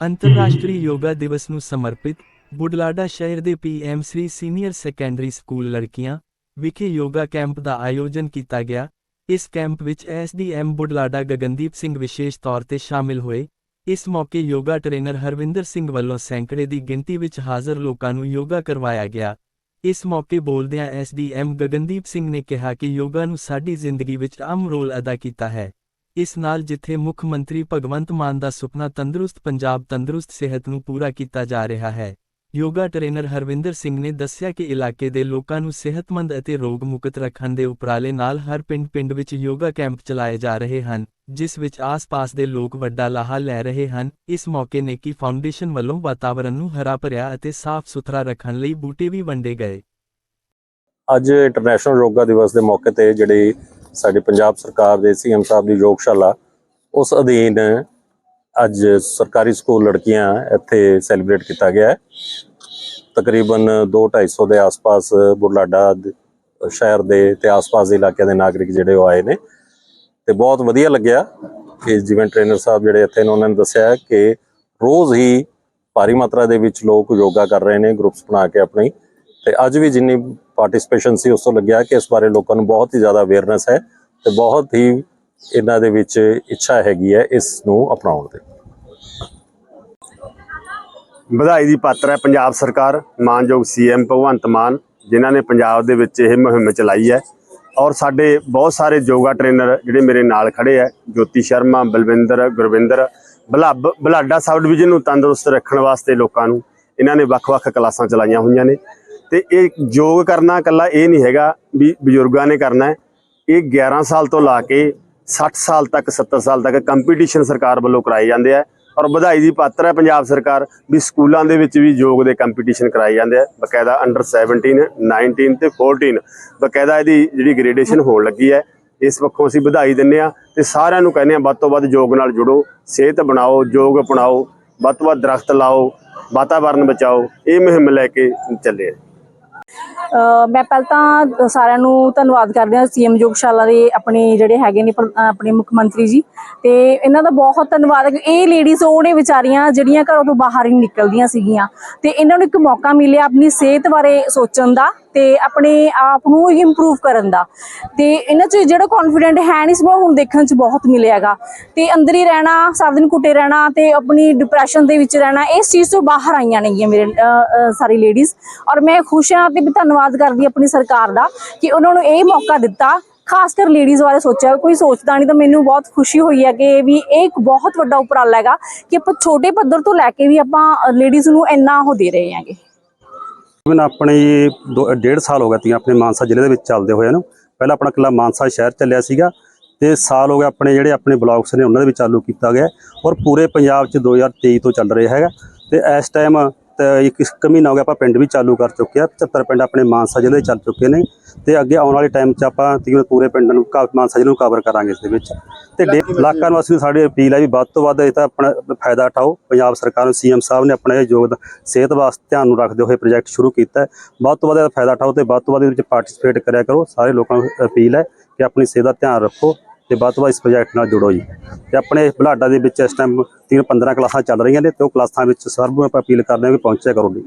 ਅੰਤਰਰਾਸ਼ਟਰੀ ਯੋਗਾ ਦਿਵਸ ਨੂੰ ਸਮਰਪਿਤ ਬੁਢਲਾਡਾ ਸ਼ਹਿਰ ਦੇ PM Shri senior secondary school ਲੜਕੀਆਂ ਵਿਖੇ ਯੋਗਾ ਕੈਂਪ ਦਾ ਆਯੋਜਨ ਕੀਤਾ ਗਿਆ। ਇਸ ਕੈਂਪ ਵਿੱਚ ਐਸਡੀਐਮ ਬੁਢਲਾਡਾ ਗਗਨਦੀਪ ਸਿੰਘ ਵਿਸ਼ੇਸ਼ ਤੌਰ ਤੇ ਸ਼ਾਮਿਲ ਹੋਏ। ਇਸ ਮੌਕੇ ਯੋਗਾ ਟ੍ਰੇਨਰ ਹਰਵਿੰਦਰ ਸਿੰਘ ਵੱਲੋਂ ਸੈਂਕੜੇ ਦੀ ਗਿਣਤੀ ਵਿੱਚ ਹਾਜ਼ਰ ਲੋਕਾਂ ਨੂੰ ਯੋਗਾ ਕਰਵਾਇਆ ਗਿਆ। ਇਸ ਮੌਕੇ ਬੋਲਦਿਆਂ ਐਸਡੀਐਮ ਗਗਨਦੀਪ ਸਿੰਘ ਨੇ ਕਿਹਾ ਕਿ ਯੋਗਾ ਨੂੰ ਸਾਡੀ ਜ਼ਿੰਦਗੀ ਵਿੱਚ ਅਹਿਮ ਰੋਲ ਅਦਾ ਕੀਤਾ ਹੈ। ਇਸ ਨਾਲ ਜਿੱਥੇ ਮੁੱਖ ਮੰਤਰੀ ਭਗਵੰਤ ਮਾਨ ਦਾ ਸੁਪਨਾ ਤੰਦਰੁਸਤ ਪੰਜਾਬ ਤੰਦਰੁਸਤ ਸਿਹਤ ਨੂੰ ਪੂਰਾ ਕੀਤਾ ਜਾ ਰਿਹਾ ਹੈ, ਯੋਗਾ ਟ੍ਰੇਨਰ ਹਰਵਿੰਦਰ ਸਿੰਘ ਨੇ ਦੱਸਿਆ ਕਿ ਇਲਾਕੇ ਦੇ ਲੋਕਾਂ ਨੂੰ ਸਿਹਤਮੰਦ ਅਤੇ ਰੋਗ ਮੁਕਤ ਰੱਖਣ ਦੇ ਉਪਰਾਲੇ ਨਾਲ ਹਰ ਪਿੰਡ-ਪਿੰਡ ਵਿੱਚ ਯੋਗਾ ਕੈਂਪ ਚਲਾਏ ਜਾ ਰਹੇ ਹਨ, ਜਿਸ ਵਿੱਚ ਆਸ-ਪਾਸ ਦੇ ਲੋਕ ਵੱਡਾ ਲਾਹਾ ਲੈ ਰਹੇ ਹਨ। ਇਸ ਮੌਕੇ ਨੇਕੀ ਫਾਊਂਡੇਸ਼ਨ ਵੱਲੋਂ ਵਾਤਾਵਰਣ ਨੂੰ ਹਰਾ ਭਰਿਆ ਅਤੇ ਸਾਫ਼ ਸੁਥਰਾ ਰੱਖਣ ਲਈ ਬੂਟੇ ਵੀ ਵੰਡੇ ਗਏ। ਅੱਜ ਇੰਟਰਨੈਸ਼ਨਲ ਯੋਗਾ ਦਿਵਸ ਦੇ ਮੌਕੇ ਤੇ ਜਿਹੜੇ ਸਾਡੀ ਪੰਜਾਬ ਸਰਕਾਰ ਦੇ ਸੀਐਮ ਸਾਹਿਬ ਦੀ ਯੋਗਸ਼ਾਲਾ, ਉਸ ਅਧੀਨ ਅੱਜ ਸਰਕਾਰੀ ਸਕੂਲ ਲੜਕੀਆਂ ਇੱਥੇ ਸੈਲੀਬ੍ਰੇਟ ਕੀਤਾ ਗਿਆ ਹੈ। ਤਕਰੀਬਨ 2-250 ਦੇ ਆਸ-ਪਾਸ ਬੁਢਲਾਡਾ ਸ਼ਹਿਰ ਦੇ ਤੇ ਆਸ-ਪਾਸ ਦੇ ਇਲਾਕਿਆਂ ਦੇ ਨਾਗਰਿਕ ਜਿਹੜੇ ਉਹ ਆਏ ਨੇ ਤੇ ਬਹੁਤ ਵਧੀਆ ਲੱਗਿਆ ਕਿ ਜਿਵੇਂ ਟ੍ਰੇਨਰ ਸਾਹਿਬ ਜਿਹੜੇ ਇੱਥੇ ਨੇ, ਉਹਨਾਂ ਨੇ ਦੱਸਿਆ ਕਿ ਰੋਜ਼ ਹੀ ਭਾਰੀ ਮਾਤਰਾ ਦੇ ਵਿੱਚ ਲੋਕ ਯੋਗਾ ਕਰ ਰਹੇ ਨੇ ਗਰੁੱਪਸ ਬਣਾ ਕੇ ਆਪਣੀ। ਤੇ ਅੱਜ ਵੀ ਜਿੰਨੀ ਪਾਰਟਿਸਿਪੇਸ਼ਨ ਸੀ, ਉਸ ਤੋਂ ਲੱਗਿਆ ਕਿ ਇਸ ਬਾਰੇ ਲੋਕਾਂ ਨੂੰ ਬਹੁਤ ਹੀ ਜ਼ਿਆਦਾ ਅਵੇਅਰਨੈਸ ਹੈ ਤੇ ਬਹੁਤ ਹੀ ਇਹਨਾਂ ਦੇ ਵਿੱਚ ਇੱਛਾ ਹੈਗੀ ਹੈ ਇਸ ਨੂੰ ਅਪਣਾਉਣ ਦੀ ਵਧਾਈ ਦੀ ਪਾਤਰ ਹੈ ਪੰਜਾਬ ਸਰਕਾਰ, ਮਾਨਯੋਗ ਸੀਐਮ ਭਗਵੰਤ ਮਾਨ, ਜਿਨ੍ਹਾਂ ਨੇ ਪੰਜਾਬ ਦੇ ਵਿੱਚ ਇਹ ਮੁਹਿੰਮ ਚਲਾਈ ਹੈ। ਔਰ ਸਾਡੇ ਬਹੁਤ ਸਾਰੇ ਯੋਗਾ ਟ੍ਰੇਨਰ ਜਿਹੜੇ ਮੇਰੇ ਨਾਲ ਖੜੇ ਹੈ, ਜੋਤੀ ਸ਼ਰਮਾ, ਬਲਵਿੰਦਰ, ਗੁਰਵਿੰਦਰ, ਬਲਾਬ, ਬਲਾਡਾ ਸਬ ਡਿਵੀਜ਼ਨ ਨੂੰ ਤੰਦਰੁਸਤ ਰੱਖਣ ਵਾਸਤੇ ਲੋਕਾਂ ਨੂੰ ਇਹਨਾਂ ਨੇ ਵੱਖ-ਵੱਖ ਕਲਾਸਾਂ ਚਲਾਈਆਂ ਹੋਈਆਂ ਨੇ। ਤੇ ਇਹ ਯੋਗ ਕਰਨਾ ਇਕੱਲਾ ਇਹ ਨਹੀਂ ਹੈਗਾ ਵੀ ਬਜ਼ੁਰਗਾਂ ਨੇ ਕਰਨਾ ਹੈ। ਇਹ 11 ਸਾਲ ਤੋਂ ਲਾ ਕੇ 60 ਸਾਲ ਤੱਕ 70 ਸਾਲ ਤੱਕ ਕੰਪੀਟੀਸ਼ਨ ਸਰਕਾਰ ਵੱਲੋਂ ਕਰਾਏ ਜਾਂਦੇ ਆ ਔਰ ਵਧਾਈ ਦੀ ਪਾਤਰ ਹੈ ਪੰਜਾਬ ਸਰਕਾਰ ਵੀ ਸਕੂਲਾਂ ਦੇ ਵਿੱਚ ਵੀ ਯੋਗ ਦੇ ਕੰਪੀਟੀਸ਼ਨ ਕਰਾਏ ਜਾਂਦੇ ਆ। ਬਕਾਇਦਾ ਅੰਡਰ 17 19 ਤੇ 14 ਬਕਾਇਦਾ ਇਹਦੀ ਜਿਹੜੀ ਗ੍ਰੇਡੇਸ਼ਨ ਹੋਣ ਲੱਗੀ ਹੈ। ਇਸ ਪੱਖੋਂ ਅਸੀਂ ਵਧਾਈ ਦਿੰਨੇ ਆ ਤੇ ਸਾਰਿਆਂ ਨੂੰ ਕਹਿੰਦੇ ਆ ਵੱਧ ਤੋਂ ਵੱਧ ਯੋਗ ਨਾਲ ਜੁੜੋ, ਸਿਹਤ ਬਣਾਓ, ਯੋਗ ਅਪਣਾਓ, ਵੱਧ ਤੋਂ ਵੱਧ ਦਰਖਤ ਲਾਓ, ਵਾਤਾਵਰਨ ਬਚਾਓ, ਇਹ ਮੁਹਿੰਮ ਲੈ ਕੇ ਚੱਲੇ ਆ। ਮੈਂ ਪਹਿਲਾਂ ਤਾਂ ਸਾਰਿਆਂ ਨੂੰ ਧੰਨਵਾਦ ਕਰਦੇ ਹਾਂ ਸੀਐਮ ਯੋਗਸ਼ਾਲਾ ਦੇ ਆਪਣੇ ਜਿਹੜੇ ਹੈਗੇ ਨੇ ਪ੍ਰ- ਆਪਣੇ ਮੁੱਖ ਮੰਤਰੀ ਜੀ। ਤੇ ਇਹਨਾਂ ਦਾ ਬਹੁਤ ਧੰਨਵਾਦ ਹੈ ਕਿ ਇਹ ਲੇਡੀਜ਼ ਉਹਨੇ ਵਿਚਾਰੀਆਂ ਜਿਹੜੀਆਂ ਘਰੋਂ ਤੋਂ ਬਾਹਰ ਹੀ ਨਿਕਲਦੀਆਂ ਸੀਗੀਆਂ। ਤੇ ਇਹਨਾਂ ਨੂੰ ਇੱਕ ਮੌਕਾ ਮਿਲਿਆ ਆਪਣੀ ਸਿਹਤ ਬਾਰੇ ਸੋਚਣ ਦਾ। ਤੇ ਆਪਣੇ ਆਪ ਨੂੰ ਇੰਪਰੂਵ ਕਰਨ ਦਾ। ਤੇ ਇਹਨਾਂ 'ਚ ਜਿਹੜਾ ਕੌਨਫੀਡੈਂਟ ਹੈ ਨਹੀਂ ਸੀ ਹੁਣ ਦੇਖਣ 'ਚ ਬਹੁਤ ਮਿਲਿਆਗਾ। ਤੇ ਅੰਦਰ ਹੀ ਰਹਿਣਾ, ਸਾਰਾ ਦਿਨ ਕੁੱਟੇ ਰਹਿਣਾ ਤੇ ਆਪਣੀ ਡਿਪਰੈਸ਼ਨ ਦੇ ਵਿੱਚ ਰਹਿਣਾ, ਇਸ ਚੀਜ਼ ਤੋਂ ਬਾਹਰ ਆਈਆਂ ਨੇਗੀਆਂ ਮੇਰੇ ਸਾਰੀ ਲੇਡੀਜ਼ ਔਰ ਮੈਂ ਖੁਸ਼ ਹਾਂ ਤੇ ਵੀ ਧੰਨਵਾਦ ਕਰਦੀ ਆਪਣੀ ਸਰਕਾਰ ਦਾ ਕਿ ਉਹਨਾਂ ਨੂੰ ਇਹ ਮੌਕਾ ਦਿੱਤਾ। ਖਾਸ ਕਰ ਲੇਡੀਜ਼ ਬਾਰੇ ਸੋਚਿਆ, ਕੋਈ ਸੋਚਦਾ ਨਹੀਂ ਤਾਂ ਮੈਨੂੰ ਬਹੁਤ ਖੁਸ਼ੀ ਹੋਈ ਹੈ ਕਿ ਵੀ ਇਹ ਇੱਕ ਬਹੁਤ ਵੱਡਾ ਉਪਰਾਲਾ ਹੈਗਾ ਕਿ ਆਪਾਂ ਛੋਟੇ ਪੱਧਰ ਤੋਂ ਲੈ ਕੇ ਵੀ ਆਪਾਂ ਲੇਡੀਜ਼ ਨੂੰ ਇੰਨਾ ਉਹ ਦੇ ਰਹੇ ਹਾਂਗੇ। ਤਕਰੀਬਨ ਆਪਣੇ ਦੋ, ਡੇਢ ਸਾਲ ਹੋ ਗਿਆ ਤੀ ਆਪਣੇ ਮਾਨਸਾ ਜ਼ਿਲ੍ਹੇ ਦੇ ਵਿੱਚ ਚੱਲਦੇ ਹੋਏ ਨੂੰ। ਪਹਿਲਾਂ ਆਪਣਾ ਕਿਲਾ ਮਾਨਸਾ ਸ਼ਹਿਰ ਚੱਲਿਆ ਸੀਗਾ ਤੇ ਸਾਲ ਹੋ ਗਿਆ ਆਪਣੇ ਜਿਹੜੇ ਆਪਣੇ ਬਲਾਕਸ ਨੇ ਉਹਨਾਂ ਦੇ ਵਿੱਚ ਚਾਲੂ ਕੀਤਾ ਗਿਆ ਔਰ ਪੂਰੇ ਪੰਜਾਬ 'ਚ 2023 ਤੋਂ ਚੱਲ ਰਿਹਾ ਹੈਗਾ। ਤੇ ਇਸ ਟਾਈਮ ਇੱਕ ਇੱਕ ਮਹੀਨਾ ਹੋ ਗਿਆ ਆਪਾਂ ਪਿੰਡ ਵੀ ਚਾਲੂ ਕਰ ਚੁੱਕੇ ਆ 75 ਪਿੰਡ ਆਪਣੇ ਮਾਨਸਾ ਜ਼ਿਲ੍ਹੇ ਚੱਲ ਚੁੱਕੇ ਨੇ ਤੇ ਅੱਗੇ ਆਉਣ ਵਾਲੇ ਟਾਈਮ 'ਚ ਆਪਾਂ ਤਕਰੀਬਨ ਪੂਰੇ ਪਿੰਡ ਨੂੰ ਮਾਨਸਾ ਜ਼ਿਲ੍ਹੇ ਨੂੰ ਕਵਰ ਕਰਾਂਗੇ ਇਸ ਦੇ ਵਿੱਚ। ਤੇ ਡੇ- ਇਲਾਕਾ ਨੂੰ ਸਾਡੀ ਅਪੀਲ ਹੈ ਵੀ ਵੱਧ ਤੋਂ ਵੱਧ ਇਹ ਤਾਂ ਆਪਣਾ ਫਾਇਦਾ ਉਠਾਓ। ਪੰਜਾਬ ਸਰਕਾਰ ਨੂੰ ਸੀਐਮ ਸਾਹਿਬ ਨੇ ਆਪਣਾ ਇਹ ਯੋਗਦਾਨ ਸਿਹਤ ਵਾਸਤੇ ਧਿਆਨ ਨੂੰ ਰੱਖਦੇ ਹੋਏ ਪ੍ਰੋਜੈਕਟ ਸ਼ੁਰੂ ਕੀਤਾ ਹੈ। ਵੱਧ ਤੋਂ ਵੱਧ ਇਹਦਾ ਫਾਇਦਾ ਉਠਾਓ ਤੇ ਵੱਧ ਤੋਂ ਵੱਧ ਇਹਦੇ ਵਿੱਚ ਪਾਰਟਿਸਿਪੇਟ ਕਰਿਆ ਕਰੋ। ਸਾਰੇ ਲੋਕਾਂ ਨੂੰ ਅਪੀਲ ਹੈ ਕਿ ਆਪਣੀ ਸਿਹਤ ਦਾ ਧਿਆਨ ਰੱਖੋ। ਤੇ ਵੱਧ ਤੋਂ ਵੱਧ ਇਸ ਪ੍ਰੋਜੈਕਟ ਨਾਲ ਜੁੜੋ ਜੀ। ਤੇ ਆਪਣੇ ਬੁਢਲਾਡਾ ਦੇ ਵਿੱਚ ਇਸ ਟਾਈਮ ਤਕਰੀਬਨ 15 ਕਲਾਸਾਂ ਚੱਲ ਰਹੀਆਂ ਨੇ ਤੇ ਉਹ ਕਲਾਸਾਂ ਵਿੱਚ ਸਰਬ ਨੂੰ ਆਪਾਂ ਅਪੀਲ ਕਰਦੇ ਹਾਂ ਕਿ ਪਹੁੰਚਿਆ ਕਰੋ ਜੀ।